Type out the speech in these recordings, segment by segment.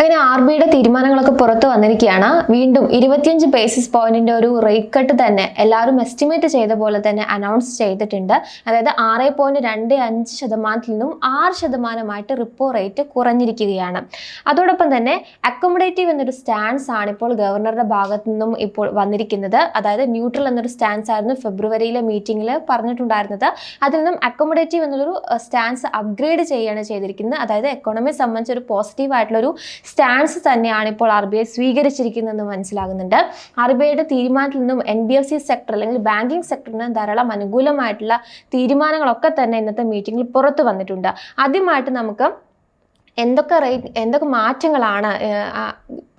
അങ്ങനെ ആർ ബിയുടെ തീരുമാനങ്ങളൊക്കെ പുറത്തു വന്നിരിക്കുകയാണ്. വീണ്ടും ഇരുപത്തിയഞ്ച് ബേസിസ് പോയിന്റിന്റെ ഒരു റേറ്റ് കട്ട് തന്നെ എല്ലാവരും എസ്റ്റിമേറ്റ് ചെയ്ത പോലെ തന്നെ അനൗൺസ് ചെയ്തിട്ടുണ്ട്. അതായത് ആറ് പോയിന്റ് രണ്ട് അഞ്ച് ശതമാനത്തിൽ നിന്നും ആറ് ശതമാനമായിട്ട് റിപ്പോ റേറ്റ് കുറഞ്ഞിരിക്കുകയാണ്. അതോടൊപ്പം തന്നെ അക്കോമഡേറ്റീവ് എന്നൊരു സ്റ്റാൻസ് ആണ് ഇപ്പോൾ ഗവർണറുടെ ഭാഗത്തു നിന്നും ഇപ്പോൾ വന്നിരിക്കുന്നത്. അതായത് ന്യൂട്രൽ എന്നൊരു സ്റ്റാൻസ് ആയിരുന്നു ഫെബ്രുവരിയിലെ മീറ്റിംഗിൽ പറഞ്ഞിട്ടുണ്ടായിരുന്നത്. അതിൽ നിന്നും അക്കോമഡേറ്റീവ് എന്നൊരു സ്റ്റാൻസ് അപ്ഗ്രേഡ് ചെയ്യുകയാണ് ചെയ്തിരിക്കുന്നത്. അതായത് എക്കോണമിയെ സംബന്ധിച്ച് ഒരു പോസിറ്റീവ് ആയിട്ടുള്ളൊരു സ്റ്റാൻസ് തന്നെയാണ് ഇപ്പോൾ ആർ ബി ഐ സ്വീകരിച്ചിരിക്കുന്നതെന്ന് മനസ്സിലാകുന്നുണ്ട്. ആർ ബി ഐയുടെ തീരുമാനത്തിൽ നിന്നും N B F C sector അല്ലെങ്കിൽ ബാങ്കിങ് സെക്ടറിന് ധാരാളം അനുകൂലമായിട്ടുള്ള തീരുമാനങ്ങളൊക്കെ തന്നെ ഇന്നത്തെ മീറ്റിംഗിൽ പുറത്തു വന്നിട്ടുണ്ട്. ആദ്യമായിട്ട് നമുക്ക് എന്തൊക്കെ റേറ്റ് എന്തൊക്കെ മാറ്റങ്ങളാണ്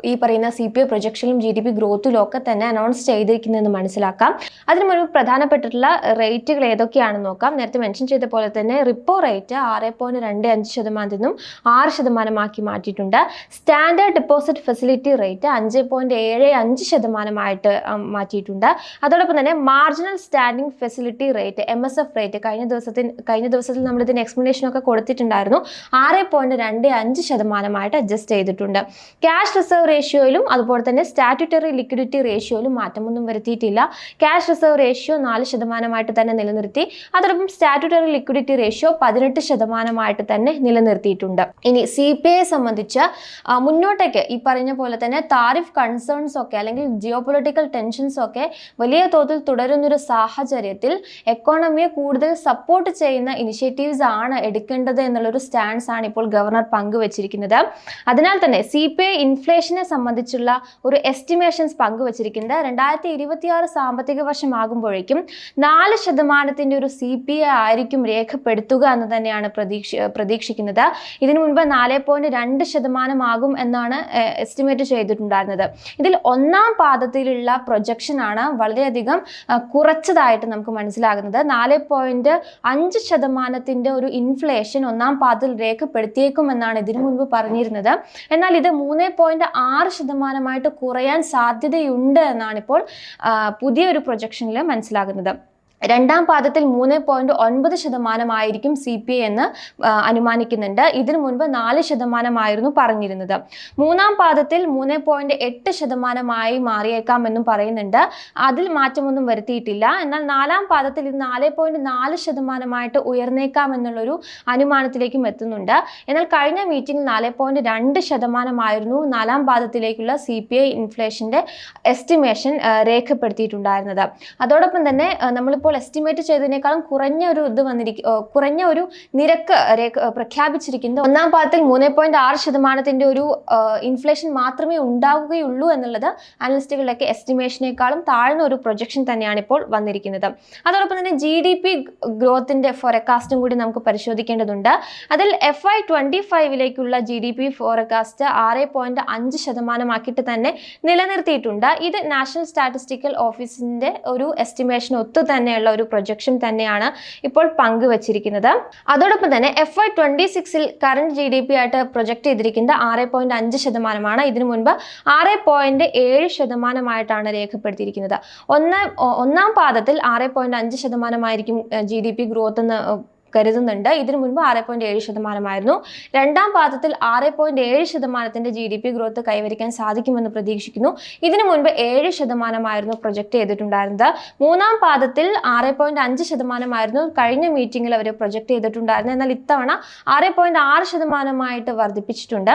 ഈ പറയുന്ന സി പി ഐ പ്രൊജക്ഷനിലും ജി ഡി പി ഗ്രോത്തിലും ഒക്കെ തന്നെ അനൗൺസ് ചെയ്തിരിക്കുന്നതെന്ന് മനസ്സിലാക്കാം. അതിന് മുൻപ് പ്രധാനപ്പെട്ടിട്ടുള്ള റേറ്റുകൾ ഏതൊക്കെയാണെന്ന് നോക്കാം. നേരത്തെ മെൻഷൻ ചെയ്ത പോലെ തന്നെ റിപ്പോ റേറ്റ് ആറ് പോയിന്റ് രണ്ട് അഞ്ച് ശതമാനത്തിൽ നിന്നും ആറ് ശതമാനമാക്കി മാറ്റിയിട്ടുണ്ട്. സ്റ്റാൻഡേർഡ് ഡെപ്പോസിറ്റ് ഫെസിലിറ്റി റേറ്റ് അഞ്ച് പോയിന്റ് ഏഴ് അഞ്ച് ശതമാനമായിട്ട് മാറ്റിയിട്ടുണ്ട്. അതോടൊപ്പം തന്നെ marginal standing facility rate M S F rate കഴിഞ്ഞ ദിവസത്തിന് കഴിഞ്ഞ ദിവസത്തിൽ നമ്മൾ ഇതിന് എക്സ്പ്ലനേഷൻ ഒക്കെ കൊടുത്തിട്ടുണ്ടായിരുന്നു. ആറ് പോയിന്റ് രണ്ട് അഞ്ച് ശതമാനമായിട്ട് അഡ്ജസ്റ്റ് ചെയ്തിട്ടുണ്ട്. ക്യാഷ് റിസർവ് റേഷ്യോയിലും അതുപോലെ തന്നെ സ്റ്റാറ്റുറ്ററി ലിക്വിഡിറ്റി റേഷ്യോയിലും മാറ്റമൊന്നും വരുത്തിയിട്ടില്ല. ക്യാഷ് റിസർവ് റേഷ്യോ നാല് ശതമാനമായിട്ട് തന്നെ നിലനിർത്തി. അതോടൊപ്പം സ്റ്റാറ്റുറ്ററി ലിക്വിഡിറ്റി റേഷ്യോ പതിനെട്ട് ശതമാനമായിട്ട് തന്നെ നിലനിർത്തിയിട്ടുണ്ട്. ഇനി സി പി ഐയെ സംബന്ധിച്ച് മുന്നോട്ടേക്ക് ഈ പറഞ്ഞ പോലെ തന്നെ താരിഫ് കൺസേൺസ് ഒക്കെ അല്ലെങ്കിൽ ജിയോ പൊളിറ്റിക്കൽ ടെൻഷൻസ് ഒക്കെ വലിയ തോതിൽ തുടരുന്നൊരു സാഹചര്യത്തിൽ എക്കോണമിയെ കൂടുതൽ സപ്പോർട്ട് ചെയ്യുന്ന ഇനിഷ്യേറ്റീവ്സ് ആണ് എടുക്കേണ്ടത് എന്നുള്ളൊരു സ്റ്റാൻസ് ആണ് ഇപ്പോൾ ഗവർണർ പങ്കുവച്ചിരിക്കുന്നത്. അതിനാൽ തന്നെ സി പി ഐ സംബന്ധിച്ചുള്ള ഒരു എസ്റ്റിമേഷൻസ് പങ്കുവച്ചിരിക്കുന്നത് രണ്ടായിരത്തി ഇരുപത്തിയാറ് സാമ്പത്തിക വർഷമാകുമ്പോഴേക്കും നാല് ശതമാനത്തിന്റെ ഒരു സി പി ഐ ആയിരിക്കും രേഖപ്പെടുത്തുക എന്ന് തന്നെയാണ് പ്രതീക്ഷ പ്രതീക്ഷിക്കുന്നത്. ഇതിനു മുൻപ് നാല് പോയിന്റ് രണ്ട് ശതമാനമാകും എന്നാണ് എസ്റ്റിമേറ്റ് ചെയ്തിട്ടുണ്ടായിരുന്നത്. ഇതിൽ ഒന്നാം പാദത്തിലുള്ള പ്രൊജക്ഷൻ ആണ് വളരെയധികം കുറച്ചതായിട്ട് നമുക്ക് മനസ്സിലാകുന്നത്. നാല് പോയിന്റ് അഞ്ച് ശതമാനത്തിന്റെ ഒരു ഇൻഫ്ലേഷൻ ഒന്നാം പാദത്തിൽ രേഖപ്പെടുത്തിയേക്കുമെന്നാണ് ഇതിനു മുൻപ് പറഞ്ഞിരുന്നത്. എന്നാൽ ഇത് മൂന്ന് പോയിന്റ് ആറ് ശതമാനമായിട്ട് കുറയാൻ സാധ്യതയുണ്ട് എന്നാണ് ഇപ്പോൾ പുതിയൊരു പ്രൊജക്ഷനിൽ മനസ്സിലാകുന്നത്. രണ്ടാം പാദത്തിൽ മൂന്ന് പോയിന്റ് ഒൻപത് ശതമാനമായിരിക്കും സി പി ഐ എന്ന് അനുമാനിക്കുന്നുണ്ട്. ഇതിനു മുൻപ് നാല് ശതമാനമായിരുന്നു പറഞ്ഞിരുന്നത്. മൂന്നാം പാദത്തിൽ മൂന്ന് പോയിന്റ് എട്ട് ശതമാനമായി മാറിയേക്കാം എന്നും പറയുന്നുണ്ട്. അതിൽ മാറ്റമൊന്നും വരുത്തിയിട്ടില്ല. എന്നാൽ നാലാം പാദത്തിൽ ഇത് നാല് പോയിന്റ് നാല് ശതമാനമായിട്ട് ഉയർന്നേക്കാം എന്നുള്ളൊരു അനുമാനത്തിലേക്കും എത്തുന്നുണ്ട്. എന്നാൽ കഴിഞ്ഞ മീറ്റിംഗിൽ നാല് പോയിന്റ് രണ്ട് ശതമാനമായിരുന്നു നാലാം പാദത്തിലേക്കുള്ള സി പി ഐ ഇൻഫ്ലേഷന്റെ എസ്റ്റിമേഷൻ രേഖപ്പെടുത്തിയിട്ടുണ്ടായിരുന്നത്. അതോടൊപ്പം തന്നെ ആ, നമ്മളിപ്പോൾ എസ്റ്റിമേറ്റ് ചെയ്തതിനേക്കാളും കുറഞ്ഞ ഒരു ഇത് വന്നിരിക്കും കുറഞ്ഞ ഒരു നിരക്ക് രേഖ പ്രഖ്യാപിച്ചിരിക്കുന്നത് ഒന്നാം പാദത്തിൽ മൂന്ന് പോയിന്റ് ആറ് ശതമാനത്തിന്റെ ഒരു ഇൻഫ്ലേഷൻ മാത്രമേ ഉണ്ടാവുകയുള്ളൂ എന്നുള്ളത് അനലിസ്റ്റുകളുടെയൊക്കെ എസ്റ്റിമേഷനേക്കാളും താഴ്ന്ന ഒരു പ്രൊജക്ഷൻ തന്നെയാണ് ഇപ്പോൾ വന്നിരിക്കുന്നത്. അതോടൊപ്പം തന്നെ ജി ഡി പി ഗ്രോത്തിന്റെ ഫോറക്കാസ്റ്റും കൂടി നമുക്ക് പരിശോധിക്കേണ്ടതുണ്ട്. അതിൽ എഫ് ഐ ട്വന്റി ഫൈവിലേക്കുള്ള ജി ഡി പി ഫോറക്കാസ്റ്റ് ആറ് പോയിന്റ് അഞ്ച് ശതമാനമാക്കിയിട്ട് തന്നെ നിലനിർത്തിയിട്ടുണ്ട്. ഇത് നാഷണൽ സ്റ്റാറ്റിസ്റ്റിക്കൽ ഓഫീസിന്റെ ഒരു എസ്റ്റിമേഷൻ ഒത്തു തന്നെയുള്ള ഒരു പ്രൊജക്ഷൻ തന്നെയാണ് ഇപ്പോൾ പങ്കുവച്ചിരിക്കുന്നത്. അതോടൊപ്പം തന്നെ എഫ് ഐ ട്വന്റി സിക്സിൽ കറണ്ട് ജി ഡി പി ആയിട്ട് പ്രൊജക്ട് ചെയ്തിരിക്കുന്നത് ആറ് പോയിന്റ് അഞ്ച് ശതമാനമാണ്. ഇതിനു മുൻപ് ആറ് പോയിന്റ് ഏഴ് ശതമാനമായിട്ടാണ് രേഖപ്പെടുത്തിയിരിക്കുന്നത്. ഒന്ന് ഒന്നാം പാദത്തിൽ ആറ് പോയിന്റ് അഞ്ച് ശതമാനമായിരിക്കും ജി ഡി പി ഗ്രോത്ത് എന്ന് കരുതുന്നുണ്ട്. ഇതിനു മുൻപ് ആറ് പോയിന്റ് ഏഴ് ശതമാനമായിരുന്നു. രണ്ടാം പാദത്തിൽ ആറ് പോയിന്റ് ഏഴ് ശതമാനത്തിന്റെ ജി ഡി പി ഗ്രോത്ത് കൈവരിക്കാൻ സാധിക്കുമെന്ന് പ്രതീക്ഷിക്കുന്നു. ഇതിനു മുൻപ് ഏഴ് ശതമാനമായിരുന്നു പ്രൊജക്ട് ചെയ്തിട്ടുണ്ടായിരുന്നത്. മൂന്നാം പാദത്തിൽ ആറ് പോയിന്റ് അഞ്ച് ശതമാനമായിരുന്നു കഴിഞ്ഞ മീറ്റിംഗിൽ അവർ പ്രൊജക്ട് ചെയ്തിട്ടുണ്ടായിരുന്നത്. എന്നാൽ ഇത്തവണ ആറ് പോയിന്റ് ആറ് ശതമാനമായിട്ട് വർദ്ധിപ്പിച്ചിട്ടുണ്ട്.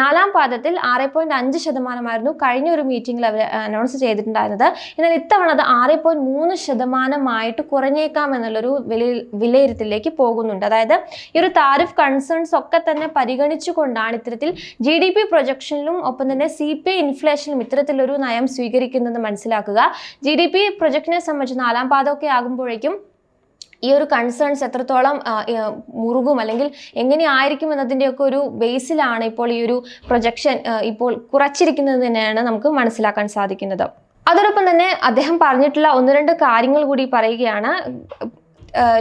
നാലാം പാദത്തിൽ ആറ് പോയിന്റ് അഞ്ച് ശതമാനമായിരുന്നു കഴിഞ്ഞ ഒരു മീറ്റിംഗിൽ അവർ അനൗൺസ് ചെയ്തിട്ടുണ്ടായിരുന്നത്. എന്നാൽ ഇത്തവണ അത് ആറ് പോയിന്റ് മൂന്ന് ശതമാനമായിട്ട് കുറഞ്ഞേക്കാം എന്നുള്ളൊരു വിലയി പോകുന്നുണ്ട്. അതായത് ഈ ഒരു താരിഫ് കൺസേൺസ് ഒക്കെ തന്നെ പരിഗണിച്ചുകൊണ്ടാണ് ഇത്തരത്തിൽ ജി ഡി പി പ്രൊജക്ഷനിലും ഒപ്പം തന്നെ സി പി ഇൻഫ്ലേഷനിലും ഇത്തരത്തിലൊരു നയം സ്വീകരിക്കുന്നത് മനസ്സിലാക്കുക. ജി ഡി പി പ്രൊജക്ടിനെ സംബന്ധിച്ച് നാലാം പാദമൊക്കെ ആകുമ്പോഴേക്കും ഈ ഒരു കൺസേൺസ് എത്രത്തോളം മുറുകും അല്ലെങ്കിൽ എങ്ങനെയായിരിക്കും എന്നതിന്റെയൊക്കെ ഒരു ബേസിലാണ് ഇപ്പോൾ ഈ ഒരു പ്രൊജക്ഷൻ ഇപ്പോൾ കുറച്ചിരിക്കുന്നത് തന്നെയാണ് നമുക്ക് മനസ്സിലാക്കാൻ സാധിക്കുന്നത്. അതോടൊപ്പം തന്നെ അദ്ദേഹം പറഞ്ഞിട്ടുള്ള ഒന്ന് രണ്ട് കാര്യങ്ങൾ കൂടി പറയുകയാണ്.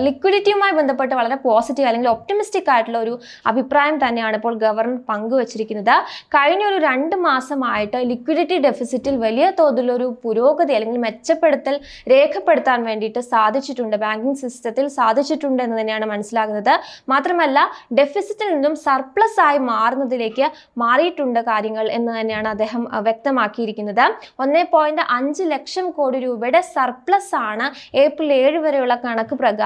ലിക്വിഡിറ്റിയുമായി ബന്ധപ്പെട്ട് വളരെ പോസിറ്റീവ് അല്ലെങ്കിൽ ഒപ്റ്റിമിസ്റ്റിക് ആയിട്ടുള്ള ഒരു അഭിപ്രായം തന്നെയാണ് ഇപ്പോൾ ഗവർണർ പങ്കുവച്ചിരിക്കുന്നത്. കഴിഞ്ഞ ഒരു രണ്ട് മാസമായിട്ട് ലിക്വിഡിറ്റി ഡെഫിസിറ്റിൽ വലിയ തോതിലൊരു പുരോഗതി അല്ലെങ്കിൽ മെച്ചപ്പെടുത്തൽ രേഖപ്പെടുത്താൻ വേണ്ടിയിട്ട് സാധിച്ചിട്ടുണ്ട്. ബാങ്കിങ് സിസ്റ്റത്തിൽ സാധിച്ചിട്ടുണ്ട് എന്ന് തന്നെയാണ് മനസ്സിലാകുന്നത്. മാത്രമല്ല ഡെഫിസിറ്റിൽ നിന്നും സർപ്ലസ് ആയി മാറുന്നതിലേക്ക് മാറിയിട്ടുണ്ട് കാര്യങ്ങൾ എന്ന് തന്നെയാണ് അദ്ദേഹം വ്യക്തമാക്കിയിരിക്കുന്നത്. ഒന്നേ ലക്ഷം കോടി രൂപയുടെ സർപ്ലസ് ആണ് ഏപ്രിൽ ഏഴ് വരെയുള്ള കണക്ക് പ്രകാരം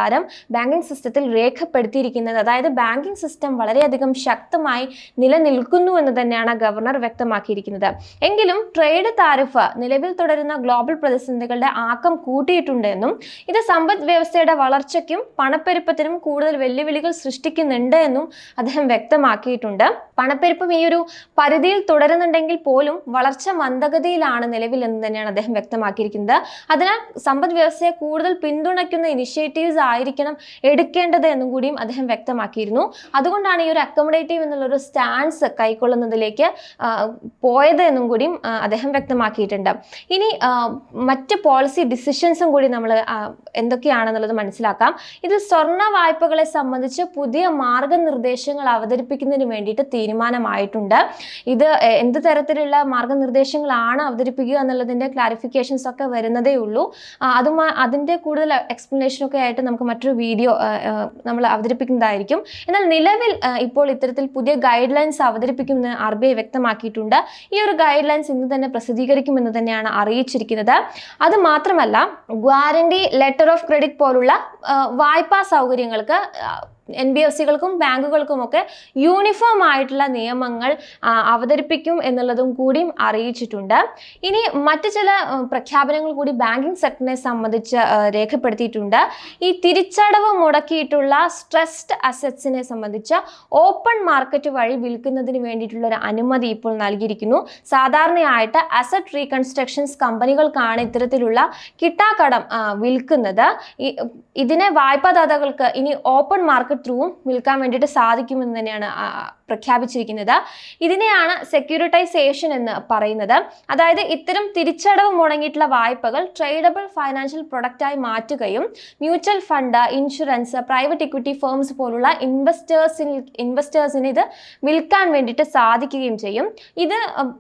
ബാങ്കിങ് സിസ്റ്റത്തിൽ രേഖപ്പെടുത്തിയിരിക്കുന്നത്. അതായത് ബാങ്കിങ് സിസ്റ്റം വളരെയധികം ശക്തമായി നിലനിൽക്കുന്നു എന്ന് തന്നെയാണ് ഗവർണർ വ്യക്തമാക്കിയിരിക്കുന്നത്. എങ്കിലും ട്രേഡ് താരിഫ് നിലവിൽ തുടരുന്ന ഗ്ലോബൽ പ്രതിസന്ധികളുടെ ആക്കം കൂട്ടിയിട്ടുണ്ട് എന്നും ഇത് സമ്പദ് വ്യവസ്ഥയുടെ വളർച്ചയ്ക്കും പണപ്പെരുപ്പത്തിനും കൂടുതൽ വെല്ലുവിളികൾ സൃഷ്ടിക്കുന്നുണ്ട് എന്നും അദ്ദേഹം വ്യക്തമാക്കിയിട്ടുണ്ട്. പണപ്പെരുപ്പം ഈ ഒരു പരിധിയിൽ തുടരുന്നുണ്ടെങ്കിൽ പോലും വളർച്ച മന്ദഗതിയിലാണ് നിലവിൽ എന്ന് തന്നെയാണ് അദ്ദേഹം വ്യക്തമാക്കിയിരിക്കുന്നത്. അതിനാൽ സമ്പദ് വ്യവസ്ഥയെ കൂടുതൽ പിന്തുണയ്ക്കുന്ന ഇനിഷ്യേറ്റീവ്സ് ആയിരിക്കണം എടുക്കേണ്ടത് എന്നും കൂടിയും അദ്ദേഹം വ്യക്തമാക്കിയിരുന്നു. അതുകൊണ്ടാണ് ഈ ഒരു അക്കോമഡേറ്റീവ് എന്നുള്ളൊരു സ്റ്റാൻസ് കൈക്കൊള്ളുന്നതിലേക്ക് പോയത് എന്നും കൂടിയും അദ്ദേഹം വ്യക്തമാക്കിയിട്ടുണ്ട്. ഇനി മറ്റ് പോളിസി ഡിസിഷൻസും കൂടി നമ്മൾ എന്തൊക്കെയാണെന്നുള്ളത് മനസ്സിലാക്കാം. ഇത് സ്വർണ വായ്പകളെ സംബന്ധിച്ച് പുതിയ മാർഗനിർദ്ദേശങ്ങൾ അവതരിപ്പിക്കുന്നതിന് വേണ്ടിയിട്ട് തീരുമാനമായിട്ടുണ്ട്. ഇത് എന്ത് തരത്തിലുള്ള മാർഗനിർദ്ദേശങ്ങളാണ് അവതരിപ്പിക്കുക എന്നുള്ളതിന്റെ ക്ലാരിഫിക്കേഷൻസ് ഒക്കെ വരുന്നതേ ഉള്ളൂ. അതുമാ അതിന്റെ കൂടുതൽ എക്സ്പ്ലനേഷൻ ഒക്കെ ആയിട്ട് മറ്റൊരു വീഡിയോ നമ്മൾ അവതരിപ്പിക്കുന്നതായിരിക്കും. എന്നാൽ നിലവിൽ ഇപ്പോൾ ഇത്തരത്തിൽ പുതിയ ഗൈഡ് ലൈൻസ് അവതരിപ്പിക്കുമെന്ന് ആർ ബി ഐ വ്യക്തമാക്കിയിട്ടുണ്ട്. ഈ ഒരു ഗൈഡ് ലൈൻസ് ഇന്ന് തന്നെ പ്രസിദ്ധീകരിക്കുമെന്ന് തന്നെയാണ് അറിയിച്ചിരിക്കുന്നത്. അത് മാത്രമല്ല ഗ്വാരണ്ടി ലെറ്റർ ഓഫ് ക്രെഡിറ്റ് പോലുള്ള വായ്പാ സൗകര്യങ്ങൾക്ക് എൻ ബി എഫ് സികൾക്കും ബാങ്കുകൾക്കുമൊക്കെ യൂണിഫോം ആയിട്ടുള്ള നിയമങ്ങൾ അവതരിപ്പിക്കും എന്നുള്ളതും കൂടിയും അറിയിച്ചിട്ടുണ്ട്. ഇനി മറ്റു ചില പ്രഖ്യാപനങ്ങൾ കൂടി ബാങ്കിങ് സെക്ടറിനെ സംബന്ധിച്ച് രേഖപ്പെടുത്തിയിട്ടുണ്ട്. ഈ തിരിച്ചടവ് മുടക്കിയിട്ടുള്ള സ്ട്രെസ്ഡ് അസറ്റ്സിനെ സംബന്ധിച്ച് ഓപ്പൺ മാർക്കറ്റ് വഴി വിൽക്കുന്നതിന് വേണ്ടിയിട്ടുള്ള ഒരു അനുമതി ഇപ്പോൾ നൽകിയിരിക്കുന്നു. സാധാരണയായിട്ട് അസറ്റ് റീകൺസ്ട്രക്ഷൻസ് കമ്പനികൾക്കാണ് ഇത്തരത്തിലുള്ള കിട്ടാക്കടം വിൽക്കുന്നത്. ഇതിനെ വായ്പാദാതാക്കൾക്ക് ഇനി ഓപ്പൺ മാർക്കറ്റ് ത്രൂവും വിൽക്കാൻ വേണ്ടിയിട്ട് സാധിക്കുമെന്ന് തന്നെയാണ് പ്രഖ്യാപിച്ചിരിക്കുന്നത്. ഇതിനെയാണ് സെക്യൂരിറ്റൈസേഷൻ എന്ന് പറയുന്നത്. അതായത് ഇത്തരം തിരിച്ചടവ് മുടങ്ങിയിട്ടുള്ള വായ്പകൾ ട്രേഡബിൾ ഫൈനാൻഷ്യൽ പ്രൊഡക്റ്റായി മാറ്റുകയും mutual fund insurance private equity firms പോലുള്ള ഇൻവെസ്റ്റേഴ്സിന് ഇൻവെസ്റ്റേഴ്സിന് ഇത് വിൽക്കാൻ വേണ്ടിയിട്ട് സാധിക്കുകയും ചെയ്യും. ഇത്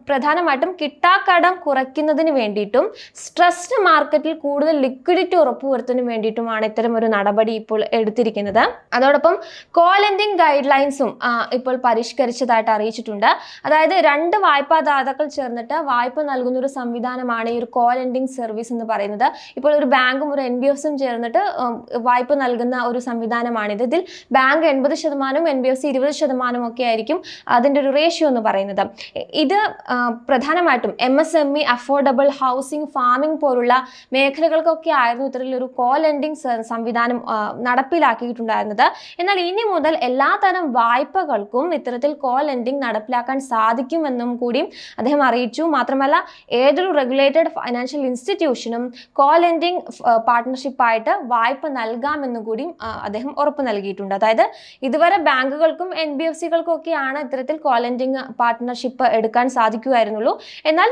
പ്രധാനമായിട്ടും കിട്ടാക്കടം കുറയ്ക്കുന്നതിന് വേണ്ടിയിട്ടും സ്ട്രെസ്ഡ് മാർക്കറ്റിൽ കൂടുതൽ ലിക്വിഡിറ്റി ഉറപ്പുവരുത്തുന്നതിന് വേണ്ടിയിട്ടുമാണ് ഇത്തരം ഒരു നടപടി ഇപ്പോൾ എടുത്തിരിക്കുന്നത്. അതോടൊപ്പം കോ ഗൈഡ്ലൈൻസും ഗൈഡ് ലൈൻസും ഇപ്പോൾ പരിഷ്കരിച്ചതായിട്ട് അറിയിച്ചിട്ടുണ്ട്. അതായത് രണ്ട് വായ്പാദാതാക്കൾ ചേർന്നിട്ട് വായ്പ നൽകുന്ന ഒരു സംവിധാനമാണ് ഈ ഒരു കോൾ എൻഡിങ് സർവീസ് എന്ന് പറയുന്നത്. ഇപ്പോൾ ഒരു ബാങ്കും ഒരു എൻ ബി എഫ്സും ചേർന്നിട്ട് വായ്പ നൽകുന്ന ഒരു സംവിധാനമാണിത് ഇതിൽ ബാങ്ക് എൺപത് ശതമാനവും എൻ ബി എഫ് സി ഇരുപത് ശതമാനവും ഒക്കെ ആയിരിക്കും അതിന്റെ ഒരു റേഷ്യോ എന്ന് പറയുന്നത്. ഇത് പ്രധാനമായിട്ടും M S M E affordable housing farming പോലുള്ള മേഖലകൾക്കൊക്കെ ആയിരുന്നു ഇത്തരത്തിലൊരു കോ ലെൻഡിംഗ് സംവിധാനം നടപ്പിലാക്കിയിട്ടുണ്ടായിരുന്നത്. എന്നാൽ ഇനി മുതൽ എല്ലാതരം വായ്പകൾക്കും ഇത്തരത്തിൽ കോൾ ലെൻഡിംഗ് നടപ്പിലാക്കാൻ സാധിക്കുമെന്നും കൂടിയും അദ്ദേഹം അറിയിച്ചു. മാത്രമല്ല ഏതൊരു റെഗുലേറ്റഡ് ഫൈനാൻഷ്യൽ ഇൻസ്റ്റിറ്റ്യൂഷനും കോൾ ലെൻഡിംഗ് പാർട്ട്ണർഷിപ്പായിട്ട് വായ്പ നൽകാമെന്നും കൂടിയും അദ്ദേഹം ഉറപ്പ് നൽകിയിട്ടുണ്ട്. അതായത് ഇതുവരെ ബാങ്കുകൾക്കും എൻ ബി എഫ് സികൾക്കും ഒക്കെയാണ് ഇത്തരത്തിൽ കോൾ ലെൻഡിംഗ് പാർട്ട്ണർഷിപ്പ് എടുക്കാൻ സാധിക്കുമായിരുന്നുള്ളൂ എന്നാൽ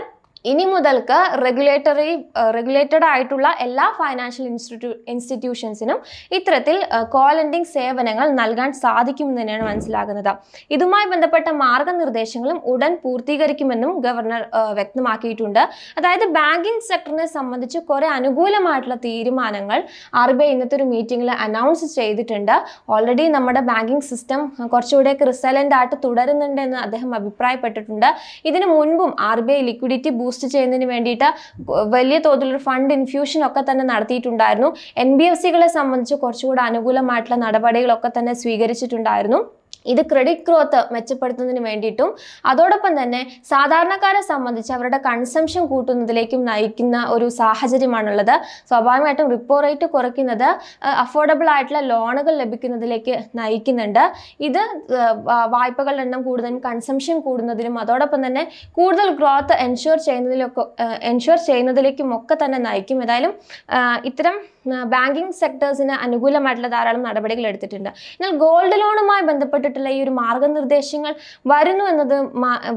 ഇനി മുതൽക്ക് റെഗുലേറ്ററി റെഗുലേറ്റഡ് ആയിട്ടുള്ള എല്ലാ ഫൈനാൻഷ്യൽ ഇൻസ്റ്റിറ്റ്യൂ ഇൻസ്റ്റിറ്റ്യൂഷൻസിനും ഇത്തരത്തിൽ കോലൻഡിങ് സേവനങ്ങൾ നൽകാൻ സാധിക്കുമെന്ന് തന്നെയാണ് മനസ്സിലാകുന്നത്. ഇതുമായി ബന്ധപ്പെട്ട മാർഗനിർദ്ദേശങ്ങളും ഉടൻ പൂർത്തീകരിക്കുമെന്നും ഗവർണർ വ്യക്തമാക്കിയിട്ടുണ്ട്. അതായത് ബാങ്കിങ് സെക്ടറിനെ സംബന്ധിച്ച് കുറെ അനുകൂലമായിട്ടുള്ള തീരുമാനങ്ങൾ ആർ ബി ഐ ഇന്നത്തെ ഒരു മീറ്റിംഗിൽ അനൗൺസ് ചെയ്തിട്ടുണ്ട്. ഓൾറെഡി നമ്മുടെ ബാങ്കിങ് സിസ്റ്റം കുറച്ചുകൂടെയൊക്കെ റിസലന്റ് ആയിട്ട് തുടരുന്നുണ്ട് എന്ന് അദ്ദേഹം അഭിപ്രായപ്പെട്ടിട്ടുണ്ട്. ഇതിനു മുൻപും ആർ ബി ഐ ലിക്വിഡിറ്റി ചെയ്യുന്നതിന് വേണ്ടിയിട്ട് വലിയ തോതിലൊരു ഫണ്ട് ഇൻഫ്യൂഷൻ ഒക്കെ തന്നെ നടത്തിയിട്ടുണ്ടായിരുന്നു. എൻ ബി എഫ് സികളെ സംബന്ധിച്ച് കുറച്ചുകൂടെ അനുകൂലമായിട്ടുള്ള നടപടികളൊക്കെ തന്നെ സ്വീകരിച്ചിട്ടുണ്ടായിരുന്നു. ഇത് ക്രെഡിറ്റ് ഗ്രോത്ത് മെച്ചപ്പെടുത്തുന്നതിന് വേണ്ടിയിട്ടും അതോടൊപ്പം തന്നെ സാധാരണക്കാരെ സംബന്ധിച്ച് അവരുടെ കൺസംഷൻ കൂട്ടുന്നതിലേക്കും നയിക്കുന്ന ഒരു സാഹചര്യമാണുള്ളത്. സ്വാഭാവികമായിട്ടും റിപ്പോ റേറ്റ് കുറയ്ക്കുന്നത് അഫോർഡബിൾ ആയിട്ടുള്ള ലോണുകൾ ലഭിക്കുന്നതിലേക്ക് നയിക്കുന്നുണ്ട്. ഇത് വായ്പകളുടെ എണ്ണം കൂടുതലും കൺസംഷൻ കൂടുന്നതിനും അതോടൊപ്പം തന്നെ കൂടുതൽ ഗ്രോത്ത് എൻഷുർ ചെയ്യുന്നതിലൊക്കെ എൻഷുർ ചെയ്യുന്നതിലേക്കും ഒക്കെ തന്നെ നയിക്കും. ഏതായാലും ഇത്തരം ബാങ്കിങ് സെക്ടേഴ്സിന് അനുകൂലമായിട്ടുള്ള ധാരാളം നടപടികൾ എടുത്തിട്ടുണ്ട്. എന്നാൽ ഗോൾഡ് ലോണുമായി ബന്ധപ്പെട്ടിട്ടുള്ള ഈ ഒരു മാർഗനിർദ്ദേശങ്ങൾ വരുന്നു എന്നത്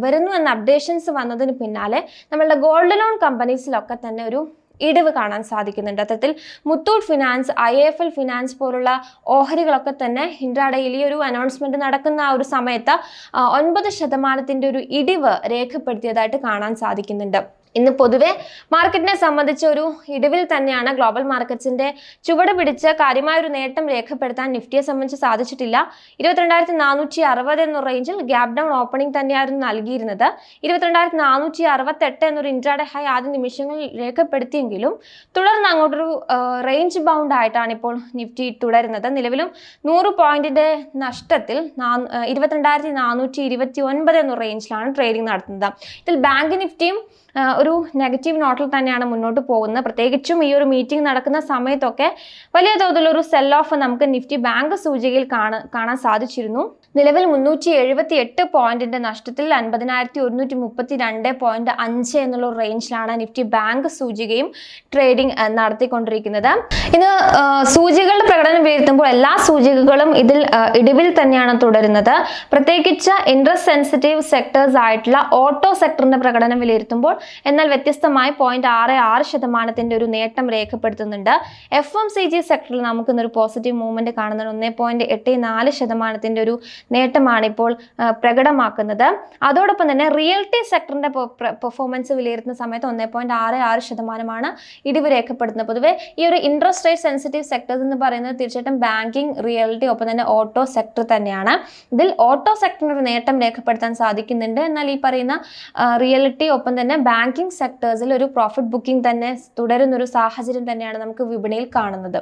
വരുന്നു എന്ന അപ്ഡേഷൻസ് വന്നതിന് പിന്നാലെ നമ്മളുടെ ഗോൾഡ് ലോൺ കമ്പനീസിലൊക്കെ തന്നെ ഒരു ഇടിവ് കാണാൻ സാധിക്കുന്നുണ്ട്. അത്തരത്തിൽ Muthoot finance I F L finance പോലുള്ള ഓഹരികളൊക്കെ തന്നെ ഇൻട്രാഡേയിൽ ഈ ഒരു അനൗൺസ്മെന്റ് നടക്കുന്ന ആ ഒരു സമയത്ത് ഒൻപത് ശതമാനത്തിന്റെ ഒരു ഇടിവ് രേഖപ്പെടുത്തിയതായിട്ട് കാണാൻ സാധിക്കുന്നുണ്ട്. ഇന്ന് പൊതുവെ മാർക്കറ്റിനെ സംബന്ധിച്ച ഒരു ഇടിവിൽ തന്നെയാണ് ഗ്ലോബൽ മാർക്കറ്റ്സിന്റെ ചുവട് പിടിച്ച് കാര്യമായ ഒരു നേട്ടം രേഖപ്പെടുത്താൻ നിഫ്റ്റിയെ സംബന്ധിച്ച് സാധിച്ചിട്ടില്ല. ഇരുപത്തിരണ്ടായിരത്തി നാനൂറ്റി അറുപത് എന്ന റേഞ്ചിൽ ഗ്യാപ് ഡൗൺ ഓപ്പണിംഗ് തന്നെയായിരുന്നു നൽകിയിരുന്നത്. ഇരുപത്തിരണ്ടായിരത്തി നാനൂറ്റി അറുപത്തെട്ട് എന്നൊരു ഇൻട്രാഡേ ഹൈ ആദ്യ നിമിഷങ്ങളിൽ രേഖപ്പെടുത്തിയെങ്കിലും തുടർന്ന് അങ്ങോട്ടൊരു റേഞ്ച് ബൗണ്ട് ആയിട്ടാണ് ഇപ്പോൾ നിഫ്റ്റി തുടരുന്നത്. നിലവിലും നൂറ് പോയിന്റിന്റെ നഷ്ടത്തിൽ ഇരുപത്തിരണ്ടായിരത്തി നാനൂറ്റി ഇരുപത്തി ഒൻപത് എന്ന റേഞ്ചിലാണ് ട്രേഡിംഗ് നടത്തുന്നത്. ഇതിൽ ബാങ്ക് നിഫ്റ്റിയും ഒരു നെഗറ്റീവ് നോട്ടിൽ തന്നെയാണ് മുന്നോട്ട് പോകുന്നത്. പ്രത്യേകിച്ചും ഈ ഒരു മീറ്റിംഗ് നടക്കുന്ന സമയത്തൊക്കെ വലിയ തോതിലൊരു സെൽ ഓഫ് നമുക്ക് നിഫ്റ്റി ബാങ്ക് സൂചികയിൽ കാണാൻ സാധിച്ചിരുന്നു. നിലവിൽ മുന്നൂറ്റി എഴുപത്തി എട്ട് പോയിന്റിന്റെ നഷ്ടത്തിൽ അൻപതിനായിരത്തി ഒരുന്നൂറ്റി മുപ്പത്തി രണ്ട് പോയിന്റ് അഞ്ച് എന്നുള്ള റേഞ്ചിലാണ് നിഫ്റ്റി ബാങ്ക് സൂചികയും ട്രേഡിംഗ് നടത്തിക്കൊണ്ടിരിക്കുന്നത്. ഇന്ന് സൂചികകളുടെ പ്രകടനം വിലയിരുത്തുമ്പോൾ എല്ലാ സൂചികകളും ഇതിൽ ഇടിവിൽ തന്നെയാണ് തുടരുന്നത്. പ്രത്യേകിച്ച് ഇൻട്രസ്റ്റ് സെൻസിറ്റീവ് സെക്ടേഴ്സ് ആയിട്ടുള്ള ഓട്ടോ സെക്ടറിന്റെ പ്രകടനം വിലയിരുത്തുമ്പോൾ എന്നാൽ വ്യത്യസ്തമായി പോയിന്റ് ആറ് ആറ് ശതമാനത്തിന്റെ ഒരു നേട്ടം രേഖപ്പെടുത്തുന്നുണ്ട്. എഫ് എം സി ജി സെക്ടറിൽ നമുക്ക് ഇന്നൊരു പോസിറ്റീവ് മൂവ്മെന്റ് കാണുന്നത് ഒന്നേ പോയിന്റ് എട്ട് നാല് ശതമാനത്തിന്റെ ഒരു നേട്ടമാണ് ഇപ്പോൾ പ്രകടമാക്കുന്നത്. അതോടൊപ്പം തന്നെ റിയൽറ്റി സെക്ടറിന്റെ പെർഫോമൻസ് വിലയിരുത്തുന്ന സമയത്ത് ഒന്നേ പോയിന്റ് ആറ് ആറ് ശതമാനമാണ് ഇടിവ് രേഖപ്പെടുത്തുന്നത്. പൊതുവെ ഈ ഒരു ഇൻട്രസ്റ്റ് റേറ്റ് സെൻസിറ്റീവ് സെക്ടേഴ്സ് എന്ന് പറയുന്നത് തീർച്ചയായിട്ടും ബാങ്കിങ് റിയൽറ്റി ഒപ്പം തന്നെ ഓട്ടോ സെക്ടർ തന്നെയാണ്. ഇതിൽ ഓട്ടോ സെക്ടറിന് ഒരു നേട്ടം രേഖപ്പെടുത്താൻ സാധിക്കുന്നുണ്ട്. എന്നാൽ ഈ പറയുന്ന റിയൽറ്റി ഒപ്പം തന്നെ ബാങ്കിങ് സെക്ടേഴ്സിൽ ഒരു പ്രോഫിറ്റ് ബുക്കിംഗ് തന്നെ തുടരുന്നൊരു സാഹചര്യം തന്നെയാണ് നമുക്ക് വിപണിയിൽ കാണുന്നത്.